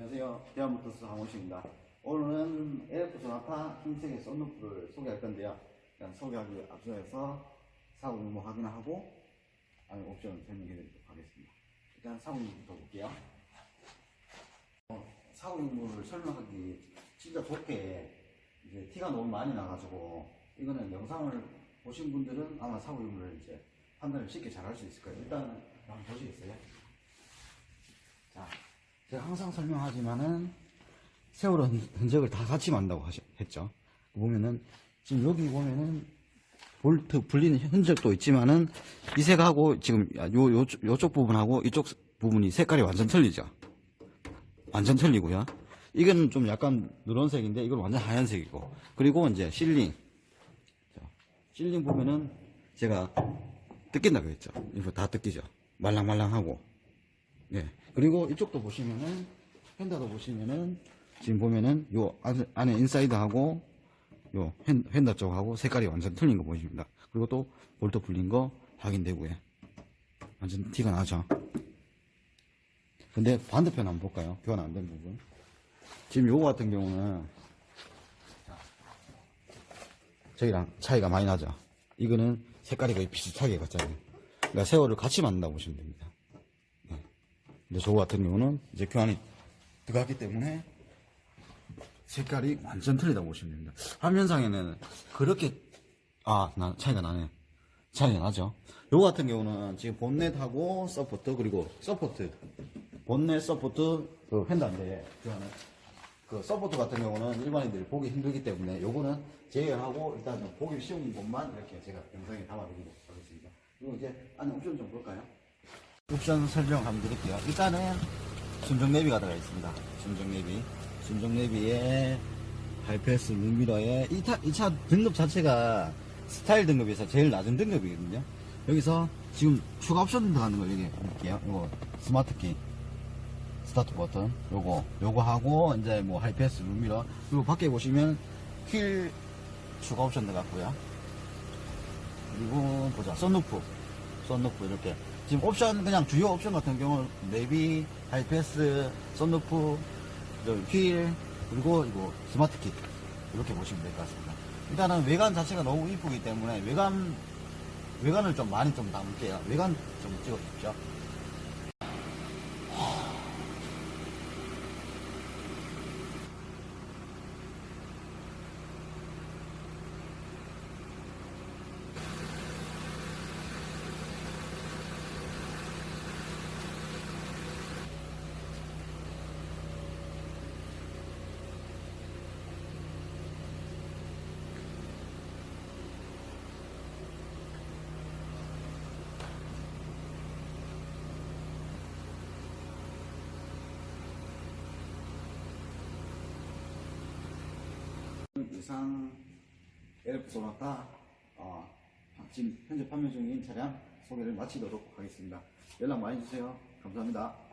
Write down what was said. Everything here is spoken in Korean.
안녕하세요. 대한모터스 황호식입니다. 오늘은 에어프 소나타 흰색의 썬루프를 소개할 건데요. 일단 소개하기 앞서서 사고 유무 확인하고 안에 옵션 설명해 드리도록 하겠습니다. 일단 사고 유무부터 볼게요. 어, 사고 유무를 설명하기 진짜 좋게 이제 티가 너무 많이 나가지고 이거는 영상을 보신 분들은 아마 사고 유무를 이제 판단을 쉽게 잘 할 수 있을 거예요. 일단 한번 보시겠어요? 자, 제가 항상 설명하지만은 세월호 흔- 흔적을 다 같이 만다고 하셨, 했죠. 보면은 지금 여기 보면은 볼트 불리는 흔적도 있지만은 이 색하고 지금 요, 요, 요쪽 부분하고 이쪽 부분이 색깔이 완전 틀리죠. 완전 틀리고요. 이거는 좀 약간 누런색인데 이건 완전 하얀색이고 그리고 이제 실링 자, 실링 보면은 제가 뜯긴다고 했죠. 이거 다 뜯기죠. 말랑말랑하고 예. 그리고 이쪽도 보시면은 펜다도 보시면은 지금 보면은 요 안에, 인사이드하고 요 펜, 펜다 쪽하고 색깔이 완전 틀린 거 보십니다. 그리고 또 볼트 풀린 거 확인되고요. 완전 티가 나죠. 근데 반대편 한번 볼까요? 교환 안 된 부분. 지금 요거 같은 경우는 자, 저기랑 차이가 많이 나죠. 이거는 색깔이 거의 비슷하게 갔잖아요. 그러니까 세월을 같이 만든다고 보시면 됩니다. 근데 저거 같은 경우는 이제 교환이 들어갔기 때문에 색깔이 완전 틀리다고 보시면 됩니다. 화면상에는 그렇게 아, 나 차이가 나네. 차이가 나죠. 요거 같은 경우는 지금 본넷하고 서포트 그리고 서포트 본넷 서포트 그 그거는 그 서포트 같은 경우는 일반인들이 보기 힘들기 때문에 요거는 제외하고 일단 좀 보기 쉬운 것만 이렇게 제가 영상에 담아드리도록 하겠습니다. 그리고 이제 안에 옵션 좀 볼까요? 옵션 설명 한번 드릴게요. 일단은 순정 내비가 들어가 있습니다. 순정 내비. 순정 내비에 하이패스 룸미러에 이 차, 이차 등급 자체가 스타일 등급에서 제일 낮은 등급이거든요. 여기서 지금 추가 옵션 들어가는 걸 얘기해 볼게요. 이거 스마트 키. 스타트 버튼 요거 요거 하고 이제 뭐 하이패스 룸미러 그리고 밖에 보시면 휠 추가 옵션 들어갔고요. 그리고 보자 썬루프 썬루프 이렇게 지금 옵션 그냥 주요 옵션 같은 경우는 내비 하이패스 썬루프 저휠 그리고 이거 스마트 키 이렇게 보시면 될 것 같습니다. 일단은 외관 자체가 너무 이쁘기 때문에 외관 외관을 좀 많이 좀 담을게요. 외관 좀 찍어주십시오 이상 엘프 소나타 어, 지금 현재 판매 중인 차량 소개를 마치도록 하겠습니다. 연락 많이 주세요. 감사합니다